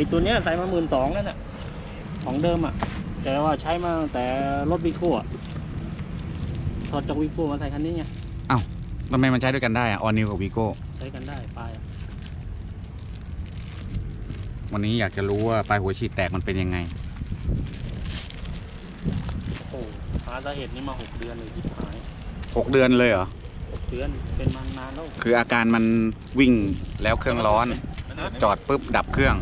อ้ตัวเนี้ยใส่มาหมื่นสองนั่นน่ะของเดิมอะ แต่ว่าใช้มาตั้งแต่รถวิโก้อะถอดจากวิโก้มาใส่คันนี้ไงทำไมมันใช้ด้วยกันได้อะออนิวกับวีโก้ใช้กันได้ปลายอะวันนี้อยากจะรู้ว่าปลายหัวฉีดแตกมันเป็นยังไง โอ้หาสาเหตุนี้มาหกเดือนเลยที่หายหกเดือนเลยเหรอหกเดือนเป็นมานานแล้วคืออาการมันวิ่งแล้วเครื่องร้อน จอดปุ๊บดับเครื่อง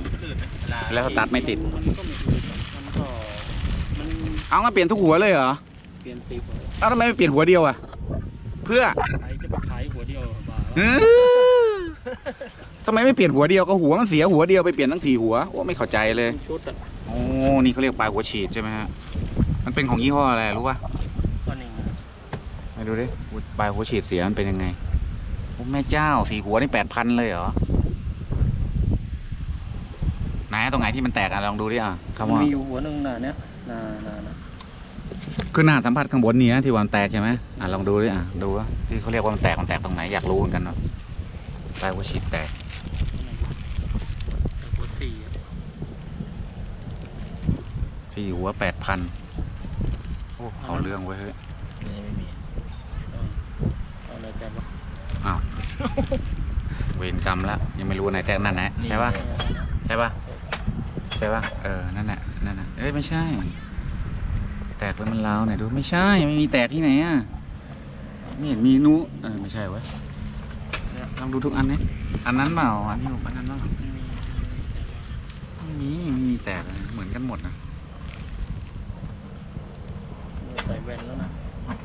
แล้วสตาร์ทไม่ติด มันก็ไม่ถูกอะมันก็มันเอางั้นเปลี่ยนทุกหัวเลยเหรอเปลี่ยนสีหัวเอ้าทำไมไม่เปลี่ยนหัวเดียวอะเพื่อใครจะไปขายหัวเดียวบ้าเออทำไมไม่เปลี่ยนหัวเดียวก็หัวมันเสียหัวเดียวไปเปลี่ยนทั้งสี่หัวโอ้ไม่เข้าใจเลย ชุดอะโอ้นี่เขาเรียกปลายหัวฉีดใช่ไหมฮะ มันเป็นของยี่ห้ออะไรรู้ป่ะก็หนึ่งไปดูดิปลายหัวฉีดเสียมันเป็นยังไงโอ้แม่เจ้าสี่หัวนี่แปดพันเลยเหรอ ไหนตรงไหนที่มันแตกอะลองดูดิอะคำว่ามีอยู่หัวหนึ่งน่ะเนี้ยน่ะน่ะน่ะคือหน้าสัมผัสข้างบนนี้นะที่ว่ามันแตกใช่ไหมอะลองดูดิอะดูว่าที่เขาเรียกว่ามันแตกมันแตกตรงไหนอยากรู้เหมือนกันเนาะปลายหัวฉีดแตกแต่หัวสี่อะสี่หัวแปดพันโอ้เขาเรื่องไว้ยเฮ้ยไม่มีเออเอาอะไรแต่ว่าอ้าวเวรกรรมแล้วยังไม่รู้ไหนแตกนั่นนะใช่ป่ะใช่ป่ะ ใช่ป่ะเออ นั่นแหละ นั่นน่ะเอ้ย ไม่ใช่ แตกแล้วมันร้าวไหนอยดู ไม่ใช่ ไม่มีแตกที่ไหนอะ ไม่เห็นมีนู้เออ ไม่ใช่เว้ยลองดูทุกอันนี้อันนั้นเปล่า อันนี้อันนั้นเปล่าไม่มีไม่มีแต่ว่าไม่มีไม่มีแตกเลยเหมือนกันหมดนะใส่แว่นแล้วนะ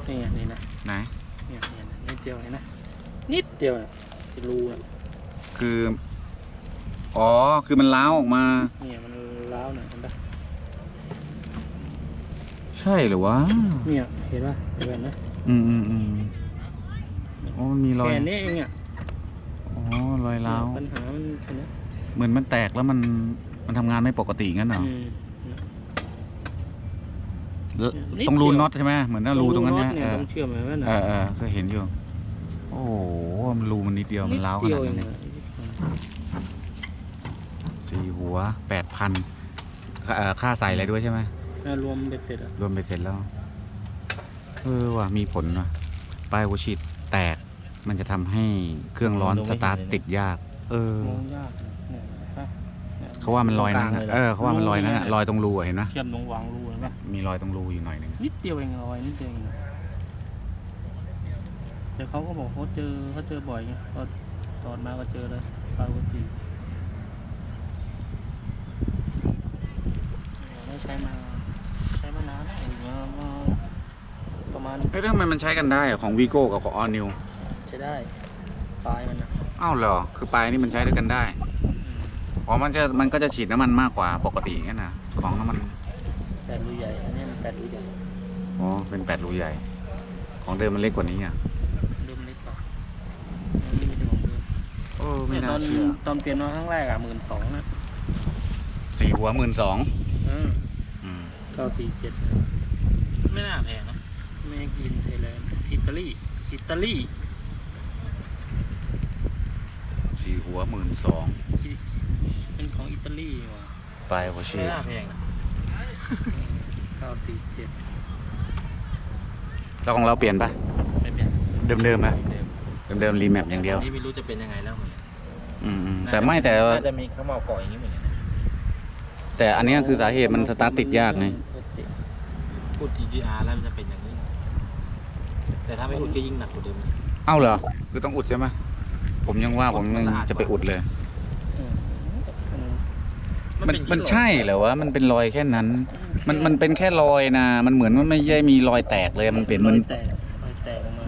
นี่ไงนี่นะ ไหนเนี่ยเนี่ยนิดเดียวเห็นนะ นิดเดียวน่ะเป็นรูอะคือ อ๋อ คือมันร้าวออกมา เนี่ยมันร้าวหน่อยเห็นปะ ใช่เหรือวะเนี่ยเห็นปะใส่แว่นนะอืมอืมอืมอ๋อมันมีรอยแค่นี้เองอะอ๋อรอยร้าวปัญหามันแค่นี้เหมือนมันแตกแล้วมันมันทำงานไม่ปกติงั้นเหรออืม แล้วนิดตรงรูเดียวน็อตใช่ไหมเหมือนน่ารูตรงนั้นน็อเนี่ยตเออต้องเชื่อมไหมว่าน่ะเออเออเคยเห็นอยู่โอ้โหมันรูมันนิดเดียวมันร้าวขเดียนาดวเอนั้งนเลยอะสี่หัวแปดพันค่าใส่อะไรด้วยใช่ไหมถ้า รวมเบ็ดเสร็จอะรวมไปเสร็จแล้ว เออว่ะมีผลว่ะปลายหัวฉีดแตก มันจะทำให้เครื่องร้อนสตาร์ทติดยาก เออ มองยากนะเนี่ยเห็นปะนี่ยเขาว่ามันลอยนั่นน่ะเออเขาว่ามันลอยนั่นน่ะลอยตรงรูอะเห็นไหมเชื่อมตรงวางรูเห็นปะมีรอยตรงรูอยู่หน่อยหนึงนิดเดียวเองรอยนิดเดียวเองแต่เขาก็บอกเขาเจอเขาเจอบ่อยไงก็ตอนมาก็เจอเลยปลาวัสีได้ใช้มาใช้มานานแล้วมามาประมาณ เอ้ยแล้วทำไมมันใช้กันได้อะของวีโก้กับของออนิวใช้ได้ปลายมันนะอ้าวเหรอ คือปลายนี่มันใช้ด้วยกันได้อืมอ๋อ มันจะ มันก็จะฉีดน้ำมันมากกว่าปกติงั้นนะของน้ำมัน แปดรูใหญ่ อันนี้มันแปดรูใหญ่อ๋อ เป็นแปดรูใหญ่ ของเดิมมันเล็กกว่านี้อะเริ่มเล็กกว่าอันนี้ไม่ใช่ของเดิมโอ้ไม่เนี่ยน่าตอนเชื่อ ตอนเปลี่ยนมาครั้งแรกอะหมื่นสองนะสี่หัวหมื่นสองอืมอืมเก้าสี่เจ็ดไม่น่าแพงนะ เมกินไทยแลนด์อิตาลีอิตาลีสี่หัวหมื่นสองอิเป็นของอิตาลีว่ะปลายหัวฉีไม่ดน่าแพงนะเก้าสี่เจ็ดแล้วของเราเปลี่ยนปะไม่เป็นเดิมเดิมๆไหมเดิมเดิมเดิมรีแมปอย่างเดียวอันนี่ไม่รู้จะเป็นยังไงแล้วเหมือนกันอืมอืมแต่ไม่แต่ว่าน่าจะมีข้าวเมาเกาะอย่างนี้เหมือนกันนะแต่อันเนี้ยคือสาเหตุมันสตาร์ทติดยากไงพูด TGR แล้วมันจะเป็นอย่างนี้ แต่ถ้าไม่อุดก็ยิ่งหนักกว่าเดิมเอ้าเหรอ คือต้องอุดใช่ไหมผมยังว่าผมยังจะไปอุดเลยอืมอืมมันเป็มันที่ใช่เหรอวะ มันเป็นรอยแค่นั้น มันมันเป็นแค่รอยนะ มันเหมือนมันไม่ใช่มีรอยแตกเลย มันเป็นมันรอยแตกรอยแตกออกมา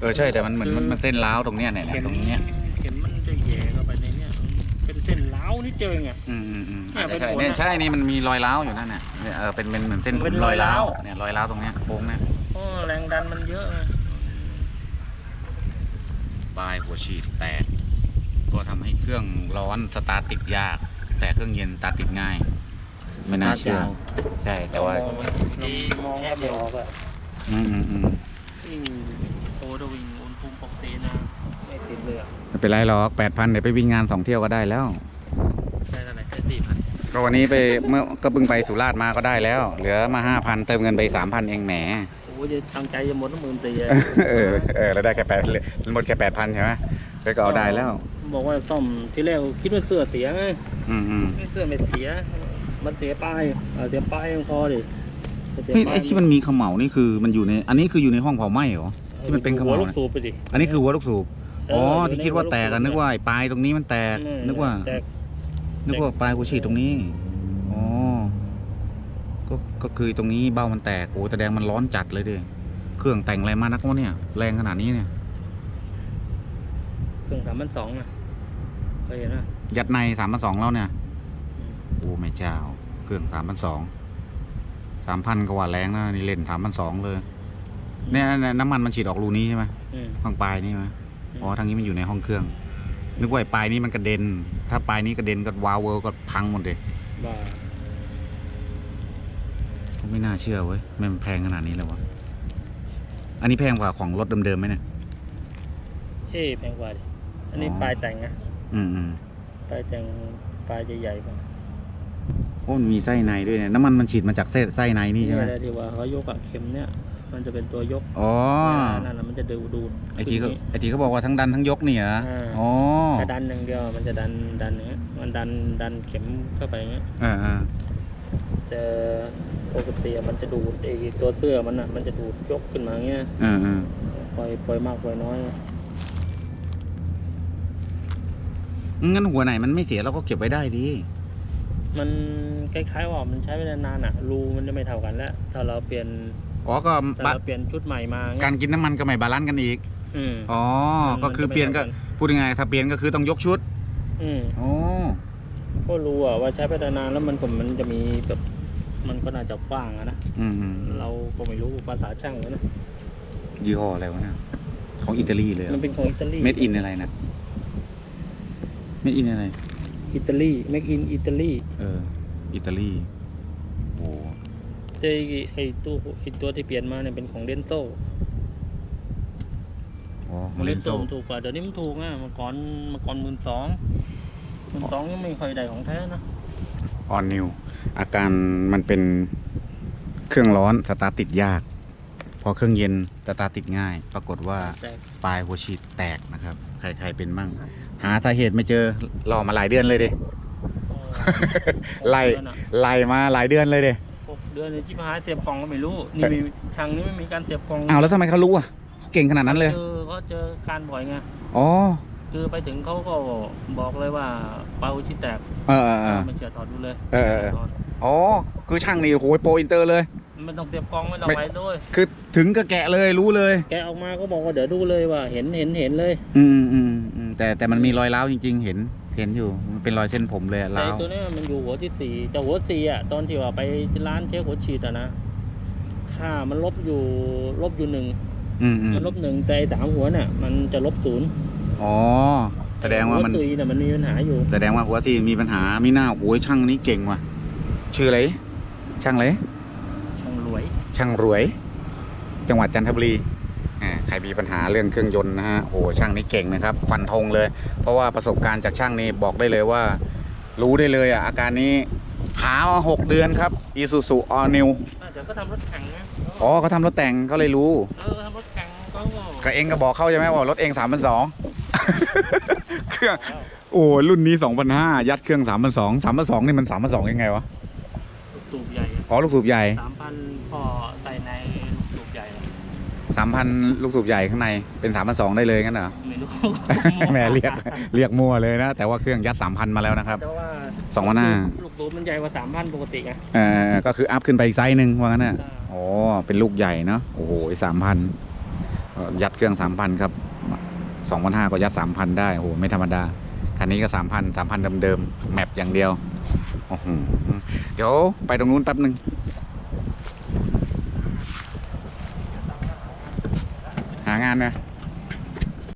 เออใช่แต่มันเหมือนมันมันเส้นร้าวตรงเนี้ยเนี่ยเนี่ยตรงเนี้ยเข็มมันจะแหย่เนเล้าวนิดเดียวเองอะอืมอืมอืมเนี่ยอาจจะใช่เป็นผลเนี่ยนะใช่นี่มันมีรอยร้าวอยู่นั่นน่ะเนี่ยเออเป็นเป็นเหมือนเส้นเป็นรอยร้าวรอยร้าว เนี่ยรอยร้าวตรงเนี้ยโค้งเนี่ยเพราะแรงดันมันเยอะไงปลายหัวฉีดแตกก็ทำให้เครื่องร้อนสตาร์ทติดยาก แต่เครื่องเย็นสตาร์ทติดง่าย ไม่น่าเชื่อใช่ แต่ว่ามองมองแทบไม่ออกอะอืมอืมอืมวิ่งโอดวิ่งอุณหภูมิปกตินะไม่ติดเลยอะไม่เป็นไรหรอกแปดพันเดี๋ยวไปวิ่งงานสองเที่ยวก็ได้แล้ว อก็วันนี้ไปเมื่อก็เพิ่งไปสุราษฎร์มาก็ได้แล้ว เหลือมาห้าพันเติมเงินไปสามพันเองแหมโอ้ยจะตั้งใจจะหมดทั้งหมื่นตีเออเออแล้วได้แค่แปดหมดแค่แปดพันใช่ไหมก็เอาได้แล้ว บอกว่าซ่อมที่แรกคิดว่าเสื้อเสียไงอืมอืมเสื้อไม่เสีย มันเสียป้ายเออเสียป้ายยังพอดิเสียนี่ป้ายไอ้ที่มันมีเขมเหลานี่คือมันอยู่ใน อันนี้คืออยู่ในห้องเผาไหม้เหรอที่มันเป็นเขมเหหัวลาลูกนะสูบไปดิอันนี้คือหัวลูกสูบอ๋อเที่คิดว่าแตกกันนึกว่าไอ้ปลายตรงนี้มันแตกอืมนึกว่าแตก นึกว่าปลายหัวฉีดตรงนี้ อ๋อ ก็ก็คือตรงนี้เบ้ามันแตกโอ้แต่แดงมันร้อนจัดเลยดิเครื่องแต่งอะไรมานักวะเนี่ย แรงขนาดนี้เนี่ย เครื่องสามพันสองนะเคยเห็นนะยัดในสามพันสองแล้วเนี่ย โอ้ไม่เจ้า เครื่องสามพันสอง สามพันก็ว่าแรงนะนี่เล่นสามพันสองเลย เนี่ยเนี่ยน้ำมันมันฉีดออกรูนี้ใช่ไหมอืมทางปลายนี่ไหมอ๋อทางนี้มันอยู่ในห้องเครื่อง นึกว่าไอ้ปลายนี้มันกระเด็น ถ้าปลายนี้กระเด็นก็วาวเวอร์ก็พังหมดเลยบ้าก็ไม่น่าเชื่อเว้ยไม่มันแพงขนาดนี้เลยวะ อันนี้แพงกว่าของรถเดิมๆไหมเนี่ย เอ๊ะแพงกว่าดิอันนี้อ๋อ ปลายแต่งนะอืมอืมปลายแต่งปลายใหญ่ๆกว่าโอ้มันมีไส้ในด้วยเนี่ยน้ำมันมันฉีดมาจากไส้ไส้ในนี่ใช่ไหมแหละที่ว่าเขายกอะเข็มเนี่ย มันจะเป็นตัวยกอ๋อนั่นน่ะมันจะดูดดูดไอทีเขาขึ้นนี้ไอทีเขาบอกว่าทั้งดันทั้งยกเนี่ยเหรออ่าอ๋อถ้าดันอย่างเดียวมันจะดันดันอย่างเงี้ยมันดันดันเข็มเข้าไปอย่างเงี้ยอ่าอ่าจะปกติอะมันจะดูดไอตัวเสื้อมันอะมันจะดูดยกขึ้นมาอย่างเงี้ยอ่าอ่าปล่อยปล่อยมากปล่อยน้อยงั้นหัวไหนมันไม่เสียเราก็เก็บไว้ได้ดี มันคล้ายๆว่ามันใช้เวลานานอะรูมันจะไม่เท่ากันแล้ว ถ้าเราเปลี่ยน อ๋อก็ถ้าบะเราเปลี่ยนชุดใหม่มาเงี้ยการกินน้ำมันก็ไม่บาลานซ์กันอีก อืม อ๋อมันก็คือมันจะไม่เปลี่ยนก็เท่ากันพูดยังไงถ้าเปลี่ยนก็คือต้องยกชุดอืมอ๋อก็รู้อะว่าใช้ไปนานๆแล้วมันก็มันจะมีแบบมันก็น่าจะกว้างอะนะอืมอืมเราก็ไม่รู้ภาษาช่างนะ ยี่ห้ออะไรวะเนี่ยของอิตาลีเลยมันเป็นของอิตาลี เมดอินอะไรนะเมดอินอะไร อิตาลีเมกอินอิตาลี เออ อิตาลีโอ้แต่ ไอ้ไอ้ตู้ไอ้ตัวที่เปลี่ยนมาเนี่ยเป็นของเดนโซโหของเลเดนนโซโซมันถูกกว่าเดี๋ยวนี้มันถูกอะเมื่อก่อนเมื่อก่อนหมื่นสองหมื่นสองยังไม่ค่อยได้ของแท้นะออนนิว อาการมันเป็นเครื่องร้อนสตาร์ทติดยาก พอเครื่องเย็นสตาร์ทติดง่าย ปรากฏว่าแต่ปลายหัวฉีดแตกนะครับ ใครๆเป็นมั่ง หาสาเหตุไม่เจอรอมาหลายเดือนเลยเด้ ไล่หกเดือนอะไล่มาหลายเดือนเลยเด้หก เดือนเลยที่พายเสียบกล่องก็ไม่รู้ นี่มีทางนี้ไม่มีการเสียบกล่องอ้าวแล้วทำไมเขารู้อะเขาเก่งขนาดนั้นเลยเจอเขาเจอการบ่อยไงอ๋อ คือไปถึงเขาก็บอกเลยว่าเปาชิแตกเออเออเออมันเชื่อถอดดูเลยเออเออเออ อ๋อ คือช่างนี่โอ้โหโปรอินเตอร์เลยไม่ต้องเสียบกล่องไม่ต้องไม่ไปด้วย คือถึงก็แกะเลยรู้เลย แกะออกมาก็บอกว่าเดี๋ยวดูเลยว่า เห็นเห็นเห็นเลย อืมอืมอืมแต่แต่มันมีรอยร้าวจริง ๆ เห็น เห็นอยู่มันเป็นรอยเส้นผมเลยอะแต่ร้าไอ้วตัวเนี้ยมันอยู่หัวที่สี่แต่หัวสี่อะตอนที่ว่าไปร้านเช็คหัวฉีดอะนะค่ามันลบอยู่ลบอยู่หนึ่งอืมอืมมันลบหนึ่งแต่ไอ้สามหัวน่ะมันจะลบศูนย์อ๋อ แสดงว่ามัน หัวสี่น่ะมันมีปัญหาอยู่แสดงว่าหัวที่มีปัญหามีหน้าโอ้ยช่างนี้เก่งว่ะ ชื่ออะไร ช่างอะไรช่างรวยช่างรวย จังหวัดจันทบุรีอ่า ใครมีปัญหาเรื่องเครื่องยนต์นะฮะโอ้ช่างนี้เก่งนะครับ ฟันธงเลย เพราะว่าประสบการณ์จากช่างนี่บอกได้เลยว่า รู้ได้เลยอะอาการนี้หามาหกเดือนครับ Isuzu All New อะเดี๋ยวก็ทำรถแข่งนะอ๋อเขาทำรถแต่งเขาเลยรู้เออทำรถแข่งก็ก็เองก็บอกเขาใช่ไหมว่ารถเองสามพันสองเครื่องโอ้รุ่นนี้สองพันห้ายัดเครื่องสามพันสองสามพันสองนี่มันสามพันสองยังไงวะลูกสูบใหญ่อ๋อลูกสูบใหญ่สามพันพอใส่ในลูกสูบใหญ่อะ สามพันลูกสูบใหญ่ข้างในเป็นสามพันสองได้เลยงั้นเหรอไม่รู้ แหมเรียกเรียกมั่วเลยนะ แต่ว่าเครื่องยัดสามพันมาแล้วนะครับแต่ว่าสองพันห้าลูกสูบมันใหญ่กว่าสามพันปกติไงเออก็คืออัพขึ้นไปอีกไซส์หนึ่งว่างั้นน่ะอ่าอ๋อเป็นลูกใหญ่เนาะโอ้โหสามพันยัดเครื่องสามพันครับสองพันห้าก็ยัดสามพันได้โอ้โหไม่ธรรมดาคันนี้ก็สามพันสามพันเดิมๆแมปอย่างเดียวโอ้โหเดี๋ยวไปตรงนู้นแป๊บหนึ่งหางานนะ